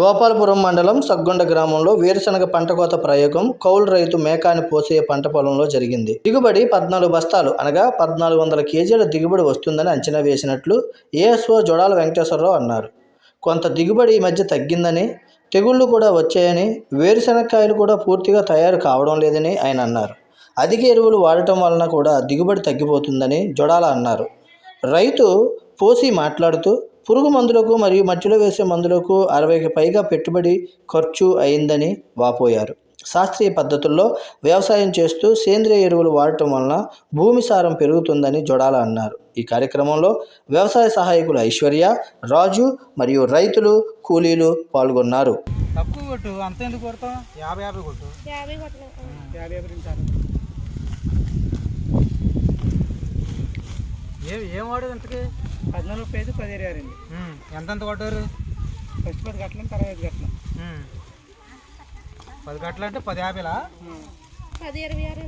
గోపాలపురం మండలం సగ్గొండ గ్రామంలో వేరుశనగ పంట కోత ప్రయోగం కౌలు రైతు మేకాని పోసే పంట పొలంలో జరిగింది. దిగుబడి పద్నాలుగు బస్తాలు అనగా పద్నాలుగు వందల కేజీల దిగుబడి వస్తుందని అంచనా వేసినట్లు ఏఎస్ఓ జొడాల వెంకటేశ్వరరావు అన్నారు. కొంత దిగుబడి ఈ మధ్య తగ్గిందని తెగుళ్ళు కూడా వచ్చాయని వేరుశనగకాయలు కూడా పూర్తిగా తయారు కావడం లేదని ఆయన అన్నారు. అధిక ఎరువులు వాడటం వలన కూడా దిగుబడి తగ్గిపోతుందని జొడాల అన్నారు. రైతు పోసి మాట్లాడుతూ పురుగు మందులకు మరియు మట్టిలో వేసే మందులకు అరవైకి పైగా పెట్టుబడి ఖర్చు అయిందని వాపోయారు. శాస్త్రీయ పద్ధతుల్లో వ్యవసాయం చేస్తూ సేంద్రియ ఎరువులు వాడటం వలన భూమి సారం పెరుగుతుందని జొడాల అన్నారు. ఈ కార్యక్రమంలో వ్యవసాయ సహాయకులు ఐశ్వర్య రాజు మరియు రైతులు కూలీలు పాల్గొన్నారు. తక్కువ కొట్టు అంత ఎందుకు కొడతాం? యాభై యాభై కొట్టు. యాభై యాభై ఏ ఏం పద్నాలుగు పేజీ పదిహేను ఆరండి ఎంతెంత కొట్టారు? ఫస్ట్ పది గట్లం తర్వాత ఐదు గట్లం. పది గంటలు అంటే పది యాభైలా? పది ఇరవై ఆరు